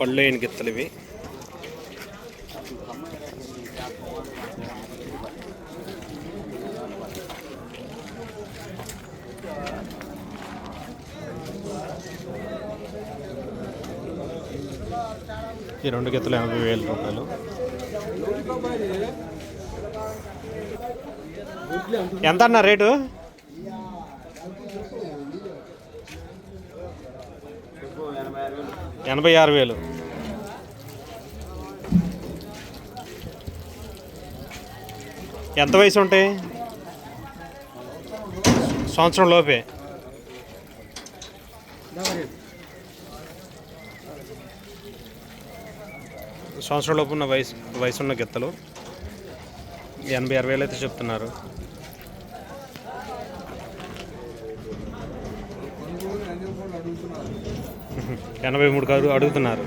పళ్ళేని గిత్తలు ఇవి. ఈ రెండు గిత్తలు ఎనభై వేల రూపాయలు. ఎంత అన్న రేటు? ఎనభై ఆరు వేలు. ఎంత వయసు ఉంటాయి సంవత్సరం లోపే. సంవత్సరం లోపు ఉన్న వయసు వయసున్న గిత్తలు. ఎనభై ఆరు వేలు అయితే చెప్తున్నారు. ఎనభై మూడు కారు అడుగుతున్నారు.